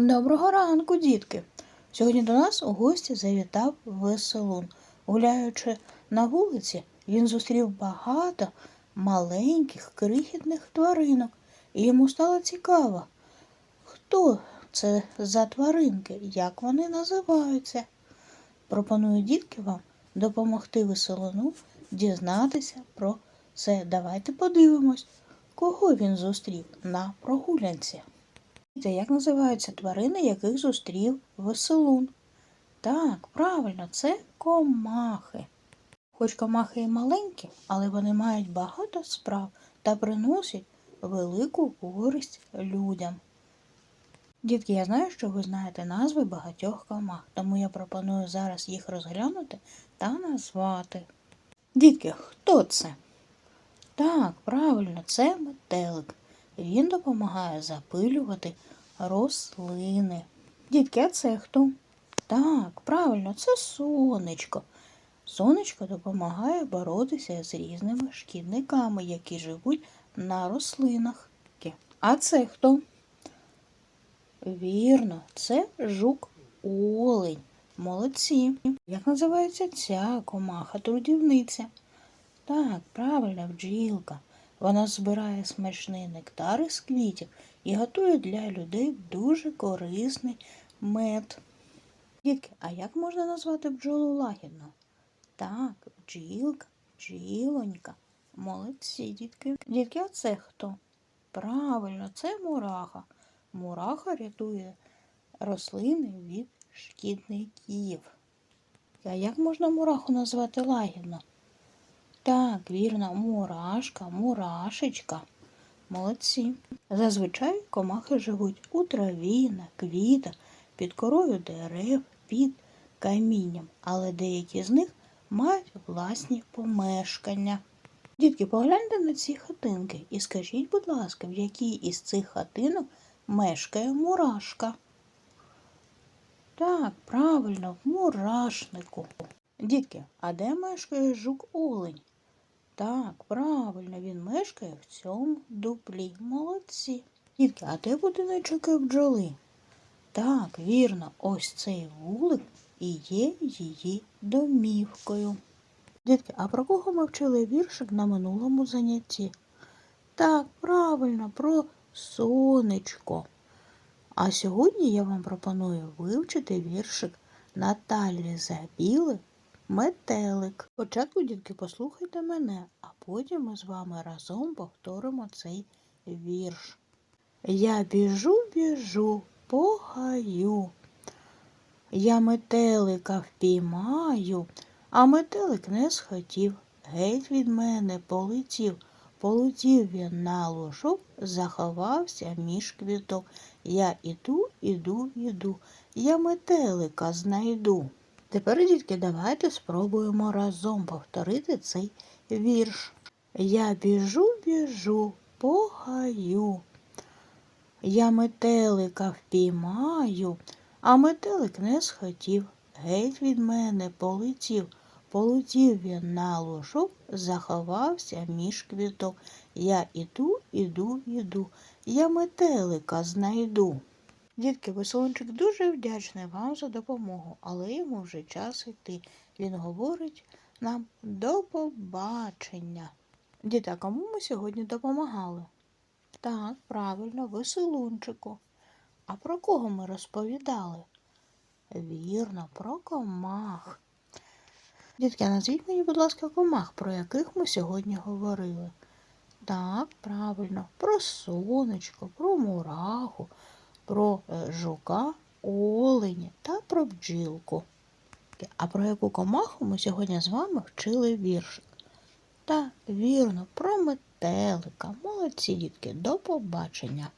Доброго ранку, дітки! Сьогодні до нас у гості завітав веселун. Гуляючи на вулиці, він зустрів багато маленьких крихітних тваринок, і йому стало цікаво, хто це за тваринки, як вони називаються. Пропоную дітки вам допомогти веселуну дізнатися про це. Давайте подивимось, кого він зустрів на прогулянці. Як називаються тварини, яких зустрів веселун? Так, правильно, це комахи. Хоч комахи і маленькі, але вони мають багато справ та приносять велику користь людям. Дітки, я знаю, що ви знаєте назви багатьох комах, тому я пропоную зараз їх розглянути та назвати. Дітки, хто це? Так, правильно, це метелик. Він допомагає запилювати рослини. Дітки, а це хто? Так, правильно, це сонечко. Сонечко допомагає боротися з різними шкідниками, які живуть на рослинах. А це хто? Вірно, це жук олень. Молодці. Як називається ця комаха трудівниця? Так, правильно, бджілка. Вона збирає смачний нектар із квітів і готує для людей дуже корисний мед. Дітки, а як можна назвати бджолу лагідно? Так, бджілка, бджілонька. Молодці, дітки. Дітки, а це хто? Правильно, це мураха. Мураха рятує рослини від шкідників. А як можна мураху назвати лагідно? Так, вірно, мурашка, мурашечка. Молодці. Зазвичай комахи живуть у траві, на квітах, під корою дерев, під камінням, але деякі з них мають власні помешкання. Дітки, погляньте на ці хатинки і скажіть, будь ласка, в якій із цих хатинок мешкає мурашка? Так, правильно, в мурашнику. Дітки, а де мешкає жук олень? Так, правильно, він мешкає в цьому дуплі. Молодці. Дітки, а де будиночок і бджоли? Так, вірно, ось цей вулик і є її домівкою. Дітки, а про кого ми вчили віршик на минулому занятті? Так, правильно, про сонечко. А сьогодні я вам пропоную вивчити віршик Наталі Забіли Метелик. Спочатку, дітки, послухайте мене, а потім ми з вами разом повторимо цей вірш. Я біжу, біжу по гаю. Я метелика впіймаю, а метелик не схотів. Геть від мене полетів. Полетів він на лужок, заховався між квіток. Я іду, іду, іду. Я метелика знайду. Тепер, дітки, давайте спробуємо разом повторити цей вірш. Я біжу, біжу по гаю. Я метелика впіймаю, а метелик не схотів. Геть від мене полетів. Полетів він на лужок, заховався між квіток. Я іду, іду, іду. Я метелика знайду. Дітки, веселончик дуже вдячний вам за допомогу, але йому вже час йти. Він говорить нам до побачення. Діти, а кому ми сьогодні допомагали? Так, правильно, веселунчику. А про кого ми розповідали? Вірно, про комах. Дітки, назвіть мені, будь ласка, комах, про яких ми сьогодні говорили. Так, правильно, про сонечко, про мураху, про е, жука, оленя та про бджілку. А про яку комаху ми сьогодні з вами вчили віршик? Та вірно, про метелика. Молодці, дітки, до побачення.